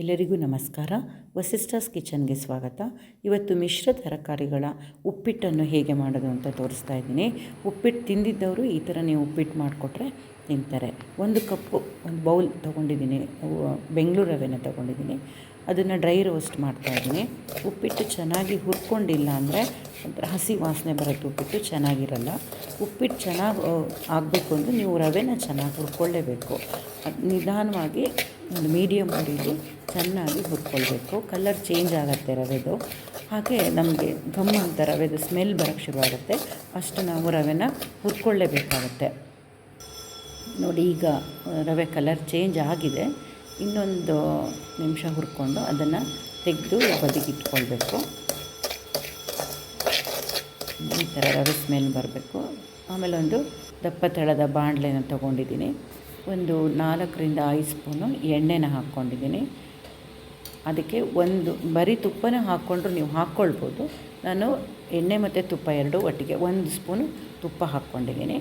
ಎಲ್ಲರಿಗೂ ನಮಸ್ಕಾರ. ವಸಿಸ್ಟರ್ಸ್ ಕಿಚನ್ಗೆ ಸ್ವಾಗತ. ಇವತ್ತು ಮಿಶ್ರ ತರಕಾರಿಗಳ ಉಪ್ಪಿಟ್ಟನ್ನು ಹೇಗೆ ಮಾಡೋದು ಅಂತ ತೋರಿಸ್ತಾ ಇದ್ದೀನಿ. ಉಪ್ಪಿಟ್ಟು ತಿಂದಿದ್ದವರು ಈ ಥರ ನೀವು ಉಪ್ಪಿಟ್ಟು ಮಾಡಿಕೊಟ್ರೆ ತಿಂತಾರೆ. ಒಂದು ಕಪ್ಪು, ಒಂದು ಬೌಲ್ ತೊಗೊಂಡಿದ್ದೀನಿ. ಬೆಂಗಳೂರು ರವೆನ ತೊಗೊಂಡಿದ್ದೀನಿ. ಅದನ್ನು ಡ್ರೈ ರೋಸ್ಟ್ ಮಾಡ್ತಾ ಇದ್ದೀನಿ. ಉಪ್ಪಿಟ್ಟು ಚೆನ್ನಾಗಿ ಹುರ್ಕೊಂಡಿಲ್ಲ ಅಂದರೆ ಒಂಥರ ಹಸಿ ವಾಸನೆ ಬರುತ್ತೆ ಉಪ್ಪಿಟ್ಟು, ಚೆನ್ನಾಗಿರಲ್ಲ. ಉಪ್ಪಿಟ್ಟು ಚೆನ್ನಾಗಿ ಆಗಬೇಕು ಅಂದರೆ ನೀವು ರವೆನ ಚೆನ್ನಾಗಿ ಹುರ್ಕೊಳ್ಳೇಬೇಕು. ಅದು ನಿಧಾನವಾಗಿ ಒಂದು ಮೀಡಿಯಮ್ ಉರಿಲಿ ಚೆನ್ನಾಗಿ ಹುರ್ಕೊಳ್ಬೇಕು. ಕಲರ್ ಚೇಂಜ್ ಆಗುತ್ತೆ ರವೆದು. ಹಾಗೆ ನಮಗೆ ಘಮ್ ಅಂತ ರವೆದು ಸ್ಮೆಲ್ ಬರೋಕ್ಕೆ ಶುರುವಾಗುತ್ತೆ. ಅಷ್ಟು ನಾವು ರವೆನ ಹುರ್ಕೊಳ್ಳೇಬೇಕಾಗತ್ತೆ. ನೋಡಿ ಈಗ ರವೆ ಕಲರ್ ಚೇಂಜ್ ಆಗಿದೆ. ಇನ್ನೊಂದು ನಿಮಿಷ ಹುರ್ಕೊಂಡು ಅದನ್ನು ತೆಗೆದು ಬದಿಗಿಟ್ಕೊಳ್ಬೇಕು ಈ ಥರ ರವೆ ಸ್ಮೆಲ್ ಬರಬೇಕು. ಆಮೇಲೆ ಒಂದು ದಪ್ಪ ತಳದ ಬಾಣಲೆನ ತೊಗೊಂಡಿದ್ದೀನಿ. ಒಂದು ನಾಲ್ಕರಿಂದ ಐದು ಸ್ಪೂನು ಎಣ್ಣೆನ ಹಾಕ್ಕೊಂಡಿದ್ದೀನಿ. ಅದಕ್ಕೆ ಒಂದು ಬರೀ ತುಪ್ಪನ ಹಾಕ್ಕೊಂಡ್ರು ನೀವು ಹಾಕ್ಕೊಳ್ಬೋದು. ನಾನು ಎಣ್ಣೆ ಮತ್ತು ತುಪ್ಪ ಎರಡು ಒಟ್ಟಿಗೆ ಒಂದು ಸ್ಪೂನು ತುಪ್ಪ ಹಾಕ್ಕೊಂಡಿದ್ದೀನಿ.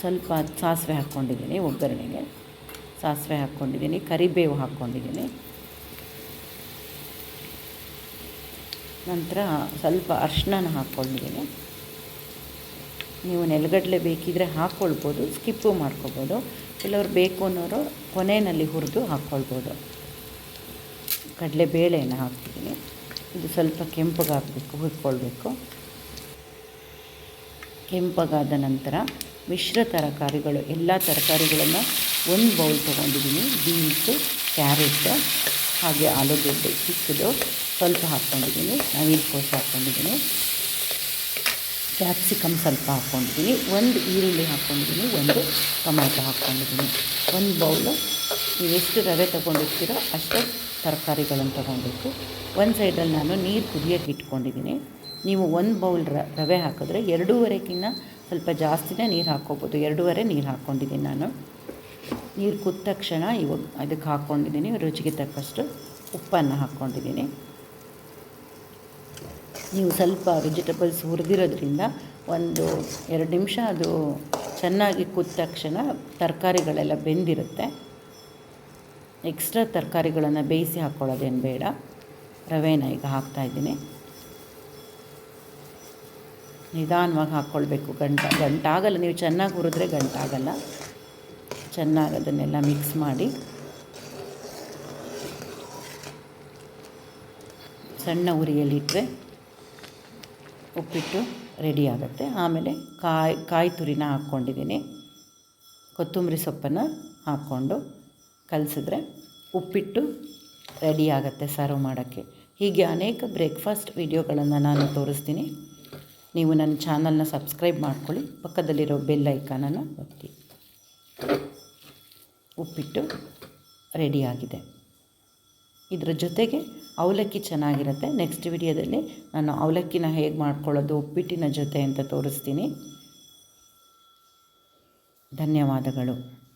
ಸ್ವಲ್ಪ ಸಾಸಿವೆ ಹಾಕ್ಕೊಂಡಿದ್ದೀನಿ ಒಗ್ಗರಣೆಗೆ. ಸಾಸಿವೆ ಹಾಕ್ಕೊಂಡಿದ್ದೀನಿ, ಕರಿಬೇವು ಹಾಕ್ಕೊಂಡಿದ್ದೀನಿ. ನಂತರ ಸ್ವಲ್ಪ ಅರ್ಶಿನ ಹಾಕ್ಕೊಂಡಿದ್ದೀನಿ. ನೀವು ನೆಲಗಡಲೆ ಬೇಕಿದ್ರೆ ಹಾಕ್ಕೊಳ್ಬೋದು ಸ್ಕಿಪ್ಪು ಮಾಡ್ಕೊಬೋದು ಕೆಲವರು ಬೇಕು ಅನ್ನೋರು ಕೊನೆಯಲ್ಲಿ ಹುರಿದು ಹಾಕ್ಕೊಳ್ಬೋದು ಕಡಲೆಬೇಳೆನ ಹಾಕ್ತಿದ್ದೀನಿ ಇದು ಸ್ವಲ್ಪ ಕೆಂಪಗಾಗಬೇಕು, ಹುರ್ಕೊಳ್ಬೇಕು. ಕೆಂಪಗಾದ ನಂತರ ಮಿಶ್ರ ತರಕಾರಿಗಳು, ಎಲ್ಲ ತರಕಾರಿಗಳನ್ನು ಒಂದು ಬೌಲ್ ತೊಗೊಂಡಿದ್ದೀನಿ. ಬೀನ್ಸು, ಕ್ಯಾರೆಟ್, ಹಾಗೆ ಆಲೂಗಡ್ಡೆ ಚಿಕ್ಕದು ಸ್ವಲ್ಪ ಹಾಕ್ಕೊಂಡಿದ್ದೀನಿ. ನವಿಲುಕೋಸು ಹಾಕ್ಕೊಂಡಿದ್ದೀನಿ. ಕ್ಯಾಪ್ಸಿಕಮ್ ಸ್ವಲ್ಪ ಹಾಕ್ಕೊಂಡಿದ್ದೀನಿ. ಒಂದು ಈರುಳ್ಳಿ ಹಾಕ್ಕೊಂಡಿದ್ದೀನಿ, ಒಂದು ಟೊಮ್ಯಾಟೊ ಹಾಕ್ಕೊಂಡಿದ್ದೀನಿ. ಒಂದು ಬೌಲು ನೀವು ಎಷ್ಟು ರವೆ ತೊಗೊಂಡಿರ್ತೀರೋ ಅಷ್ಟೇ ತರಕಾರಿಗಳನ್ನು ತೊಗೊಂಡಿತ್ತು ಒಂದು ಸೈಡಲ್ಲಿ ನಾನು ನೀರು ಕುದಿಯೋಕ್ಕೆ ಇಟ್ಕೊಂಡಿದ್ದೀನಿ. ನೀವು ಒಂದು ಬೌಲ್ ರವೆ ಹಾಕಿದ್ರೆ ಎರಡೂವರೆಗಿನ್ನ ಸ್ವಲ್ಪ ಜಾಸ್ತಿನೇ ನೀರು ಹಾಕ್ಕೋಬೋದು. ಎರಡೂವರೆ ನೀರು ಹಾಕ್ಕೊಂಡಿದ್ದೀನಿ ನಾನು. ನೀರು ಕುದ್ದ ತಕ್ಷಣ ಇವಾಗ ಅದಕ್ಕೆ ಹಾಕ್ಕೊಂಡಿದ್ದೀನಿ. ರುಚಿಗೆ ತಕ್ಕಷ್ಟು ಉಪ್ಪನ್ನು ಹಾಕ್ಕೊಂಡಿದ್ದೀನಿ. ನೀವು ಸ್ವಲ್ಪ ವೆಜಿಟೇಬಲ್ಸ್ ಹುರಿದಿರೋದ್ರಿಂದ ಒಂದು ಎರಡು ನಿಮಿಷ ಅದು ಚೆನ್ನಾಗಿ ಕುದ್ದ ತಕ್ಷಣ ತರಕಾರಿಗಳೆಲ್ಲ ಬೆಂದಿರುತ್ತೆ. ಎಕ್ಸ್ಟ್ರಾ ತರಕಾರಿಗಳನ್ನು ಬೇಯಿಸಿ ಹಾಕ್ಕೊಳ್ಳೋದೇನು ಬೇಡ. ರವೆನ ಈಗ ಹಾಕ್ತಾಯಿದ್ದೀನಿ ನಿಧಾನವಾಗಿ ಹಾಕ್ಕೊಳ್ಬೇಕು ಗಂಟ, ಗಂಟಾಗಲ್ಲ, ನೀವು ಚೆನ್ನಾಗಿ ಹುರಿದ್ರೆ ಗಂಟಾಗಲ್ಲ. ಚೆನ್ನಾಗಿ ಅದನ್ನೆಲ್ಲ ಮಿಕ್ಸ್ ಮಾಡಿ. ಸಣ್ಣ ಉರಿಯಲ್ಲಿಟ್ಟರೆ ಉಪ್ಪಿಟ್ಟು ರೆಡಿ ಆಗುತ್ತೆ. ಆಮೇಲೆ ಕಾಯಿ ಕಾಯಿ ತುರಿನ ಹಾಕ್ಕೊಂಡಿದ್ದೀನಿ. ಕೊತ್ತಂಬರಿ ಸೊಪ್ಪನ್ನು ಹಾಕ್ಕೊಂಡು ಕಲಸಿದ್ರೆ ಉಪ್ಪಿಟ್ಟು ರೆಡಿ ಆಗುತ್ತೆ ಸರ್ವ್ ಮಾಡೋಕ್ಕೆ. ಹೀಗೆ ಅನೇಕ ಬ್ರೇಕ್ಫಾಸ್ಟ್ ವಿಡಿಯೋಗಳನ್ನು ನಾನು ತೋರಿಸ್ತೀನಿ. ನೀವು ನನ್ನ ಚಾನಲ್ನ ಸಬ್ಸ್ಕ್ರೈಬ್ ಮಾಡ್ಕೊಳ್ಳಿ. ಪಕ್ಕದಲ್ಲಿರೋ ಬೆಲ್ ಐಕಾನನ್ನು ಒತ್ತಿ. ಉಪ್ಪಿಟ್ಟು ರೆಡಿಯಾಗಿದೆ ಇದರ ಜೊತೆಗೆ ಅವಲಕ್ಕಿ ಚೆನ್ನಾಗಿರುತ್ತೆ. ನೆಕ್ಸ್ಟ್ ವಿಡಿಯೋದಲ್ಲಿ ನಾನು ಅವಲಕ್ಕಿನ ಹೇಗೆ ಮಾಡ್ಕೊಳ್ಳೋದು, ಉಪ್ಪಿಟ್ಟಿನ ಜೊತೆ ಅಂತ ತೋರಿಸ್ತೀನಿ. ಧನ್ಯವಾದಗಳು.